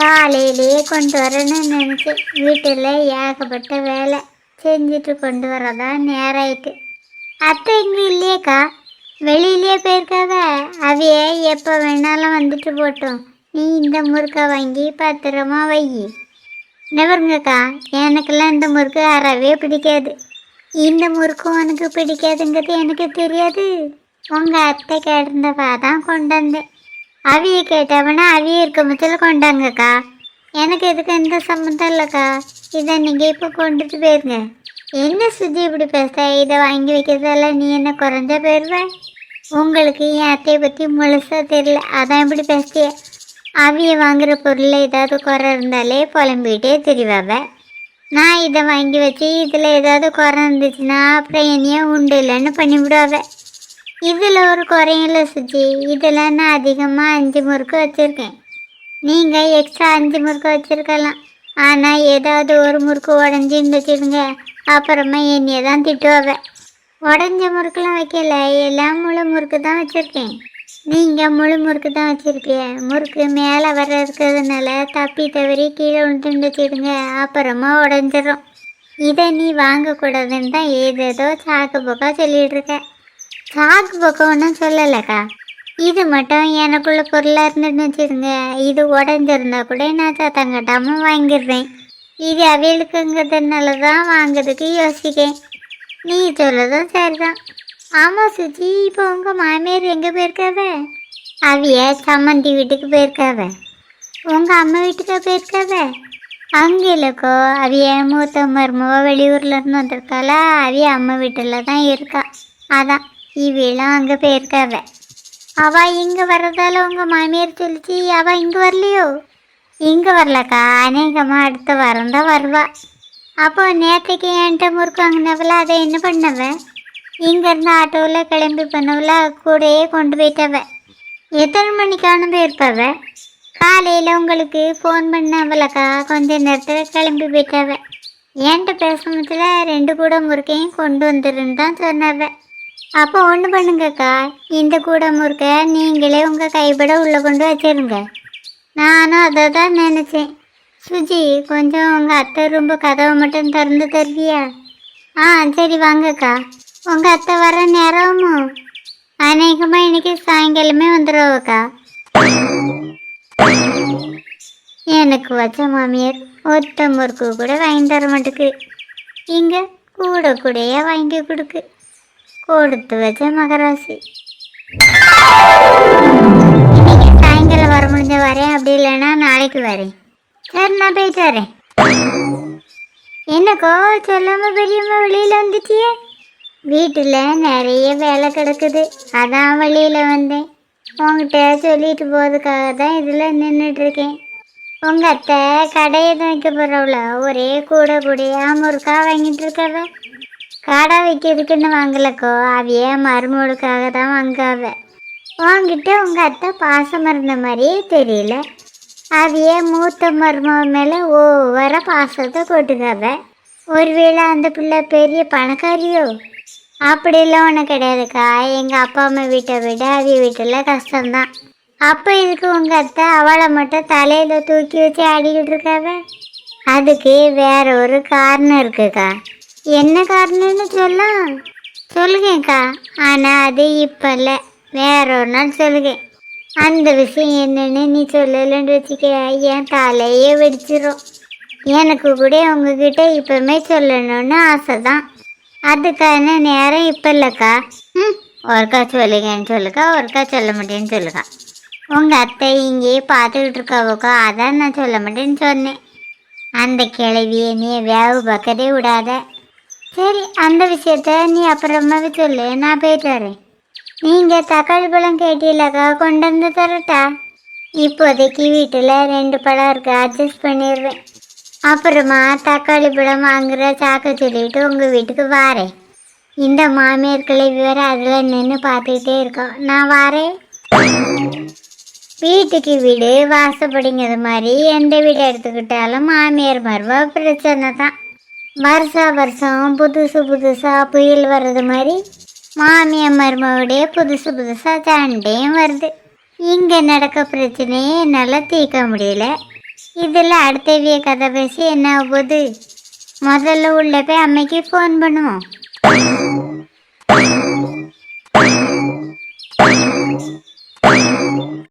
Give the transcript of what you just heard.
காலையிலேயே கொண்டு வரணும்னு நினச்சேன் வீட்டில் ஏகப்பட்ட வேலை செஞ்சுட்டு கொண்டு வரதான் நேரம் ஆயிட்டு அத்தை இங்கே இல்லையேக்கா? வெளியிலேயே போயிருக்காவ? அவைய எப்போ வேணாலும் வந்துட்டு போட்டோம். நீ இந்த முறுக்கை வாங்கி பத்திரமா வை. நிவருங்கக்கா எனக்கெல்லாம் இந்த முறுக்கு அறவே பிடிக்காது. இந்த முறுக்கு உனக்கு பிடிக்காதுங்கிறது எனக்கு தெரியாது. உங்கள் அத்தை கேட்டிருந்தவா தான் கொண்டு வந்தேன். அவிய கேட்டவனா அவிய இருக்க முதல்ல கொண்டாங்கக்கா. எனக்கு இதுக்கு எந்த சம்மந்தம் இல்லைக்கா. இதை நீங்கள் இப்போ கொண்டுட்டு போயிருங்க. என்ன சுஜி இப்படி பேச இதை வாங்கி வைக்கிறதால நீ என்ன குறைஞ்ச போயிடுவ உங்களுக்கு என் அத்தையை பற்றி முழுசாக தெரியல. அதான் இப்படி பேசிய அவிய வாங்குகிற பொருளில் ஏதாவது குறை இருந்தாலே புலம்பிகிட்டே தெரிவாவ. நான் இதை வாங்கி வச்சு இதில் ஏதாவது குறை இருந்துச்சுன்னா அப்புறம் என்னையே உண்டு இல்லைன்னு பண்ணிவிடுவாவ. இதில் ஒரு குறையும் இல்லை சுஜி. இதில் நான் அதிகமாக அஞ்சு முறுக்கு வச்சுருக்கேன். நீங்கள் எக்ஸ்ட்ரா அஞ்சு முறுக்கு வச்சுருக்கலாம். ஆனால் ஏதாவது ஒரு முறுக்கு உடஞ்சின்னு வச்சுடுங்க அப்புறமா என்னையை தான் திட்டுவேன் உடஞ்ச முறுக்கெலாம் வைக்கல. எல்லாம் முழு முறுக்கு தான் வச்சுருக்கேன். நீங்கள் முழு முறுக்கு தான் வச்சுருக்கீங்க. முறுக்கு மேலே வர இருக்கிறதுனால தப்பி தவறி கீழே விழுந்துட்டு வச்சுடுங்க அப்புறமா உடஞ்சிரும். இதை நீ வாங்கக்கூடாதுன்னு தான் ஏதேதோ சாக்கு போக்காக சொல்லிகிட்ருக்கேன் இருக்க பக்கம்னு பக்கம் ஒன்றும் சொல்லலைக்கா. இது மட்டும் எனக்குள்ள பொருளாக இருந்துன்னு வச்சுருங்க இது உடஞ்சிருந்தா கூட நான் சத்தம் கட்டாமல் வாங்கிடுறேன். இது அவைகளுக்குங்கிறதுனால தான் வாங்குறதுக்கு யோசிக்கேன். நீ சொல்லதும் சரிதான். ஆமாம் சுஜி இப்போ உங்கள் மாமியார் எங்கே போயிருக்காவ? அவிய சம்மந்தி வீட்டுக்கு போயிருக்காவ? உங்கள் அம்மா வீட்டுக்கு போயிருக்காவ? அங்கே இல்லைக்கோ அவிய மூத்த மருமவ வெளியூரில் இருந்து வந்திருக்காளா? அவிய அம்மா வீட்டில் தான் இருக்கா. அதான். இவெல்லாம் அங்கே போயிருக்காவ. அவ இங்கே வர்றதால உங்கள் மாமியார் சொல்லிச்சு அவ இங்கே வரலையோ? இங்கே வரலக்கா அநேகமாக அடுத்த வாரம் தான் வருவா. அப்போ நேற்றுக்கு என்கிட்ட முறுக்கு வாங்கினவள அதை என்ன பண்ணவ? இங்கேருந்து ஆட்டோவில் கிளம்பி பண்ணவள கூடயே கொண்டு போயிட்டவ. எத்தனை மணிக்கான போயிருப்பவ? காலையில் உங்களுக்கு ஃபோன் பண்ணவளக்கா கொஞ்ச நேரத்தில் கிளம்பி போயிட்டவ. என்கிட்ட பேசுனதுல ரெண்டு கூட முறுக்கையும் கொண்டு வந்துருன்னு தான் சொன்னவ. அப்போ ஒன்று பண்ணுங்கக்கா இந்த கூட முறுக்கை நீங்களே உங்கள் கைப்பட உள்ளே கொண்டு வச்சிருங்க. நானும் அதை தான் நினச்சேன். சுஜி கொஞ்சம் உங்கள் அத்தை ரொம்ப கதவை மட்டும் திறந்து தருவியா? ஆ சரி வாங்கக்கா உங்கள் அத்தை வர நேரமும் அநேகமாக இன்னைக்கு சாயங்காலமே வந்துடுவோக்கா எனக்கு வச்ச மாமியார் ஒத்த முறுக்கு கூட வாங்கி தர மாட்டேக்கு. இங்கே கூட கூடையே வாங்கி கொடுக்கு. கொடுத்து வச்ச மகராசி. சாயங்காலம் வர முடிஞ்ச வரேன் அப்படி இல்லைன்னா நாளைக்கு வரேன். சரி நான் போயிட்டு வரேன். என்னக்கோ சொல்லாம பெரியம்மா வெளியில வந்துட்டியே? வீட்டில் நிறைய வேலை கிடக்குது. அதான் வெளியில வந்தேன். உங்ககிட்ட சொல்லிட்டு போறதுக்காக தான் இதில் நின்றுட்டு இருக்கேன். உங்க அத்தை கடையை வைக்க போறவள? ஒரே கூட கூடையா முறுக்கா வாங்கிட்டு இருக்கவ? கடை வைக்கிறதுக்குன்னு வாங்கலக்கோ. ஏன் மருமகளுக்காக தான் வாங்காவ வாங்கிட்டு உங்கள் அத்தை பாசம் இருந்த மாதிரியே தெரியல. அவையே மூத்த மருமக மேலே ஓவர பாசத்தை கொட்டுக்காவ ஒருவேளை அந்த பிள்ளை பெரிய பணக்காரியோ? அப்படிலாம் ஒன்றும் கிடையாதுக்கா. எங்கள் அப்பா அம்மா வீட்டை விட அவிய வீட்டில் கஷ்டம்தான். அப்போ இதுக்கு உங்கள் அத்தை அவளை மட்டும் தலையில் தூக்கி வச்சு ஆடிக்கிட்டு இருக்காவ? அதுக்கு வேற ஒரு காரணம் இருக்குக்கா. என்ன காரணம்னு சொல்ல. சொல்லுங்கக்கா. ஆனால் அது இப்போ இல்லை வேற ஒரு நாள் சொல்லுங்க. அந்த விஷயம் என்னன்னு நீ சொல்லலைன்னு வச்சுக்க. என் தலையே வெடிச்சிடும் எனக்கு கூட உங்ககிட்ட இப்போமே சொல்லணும்னு ஆசை தான் அதுக்கான நேரம் இப்போ இல்லைக்கா ம். ஒருக்கா சொல்லுங்கன்னு சொல்லுக்கா ஒருக்கா சொல்ல மாட்டேன்னு சொல்லுக்கா உங்கள் அத்தை இங்கேயே பார்த்துக்கிட்டு இருக்காவோக்கா. அதான் நான் சொல்ல மாட்டேன்னு சொன்னேன். அந்த கிளவியை நீ வேவு பக்கத்தே விடாத. சரி அந்த விஷயத்த நீ அப்புறமாவே சொல்லு. நான் போயிட்டு வரேன். நீங்கள் தக்காளி பழம் கேட்டீங்களக்கா? கொண்டு வந்து தரட்டா? இப்போதைக்கு வீட்டில் ரெண்டு பழம் இருக்கு. அட்ஜஸ்ட் பண்ணிடுவேன் அப்புறமா தக்காளி பழம் வாங்குற சாக்க சொல்லிட்டு உங்கள் வீட்டுக்கு வாரேன். இந்த மாமியார் விவரம் அதில் நின்று பார்த்துக்கிட்டே இருக்கோம் நான் வாரேன். வீட்டுக்கு வீடு வாசப்படிங்கிறது மாதிரி எந்த வீடு எடுத்துக்கிட்டாலும் மாமியார் மருவா பிரச்சனை தான். வருஷா வருஷம் புதுசு புதுசாக புயல் வர்றது மாதிரி மாமியார் மருமவுடைய புதுசு புதுசாக சண்டையும் வருது. இங்கே நடக்க பிரச்சனையே என்னால் தீர்க்க முடியல. இதில் அடுத்தவிய கதை பேசி என்ன ஆகுது? முதல்ல உள்ள போய் அம்மைக்கு ஃபோன் பண்ணுவோம்.